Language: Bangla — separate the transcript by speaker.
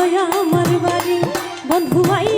Speaker 1: আমার বাড়ি বন্ধু আইও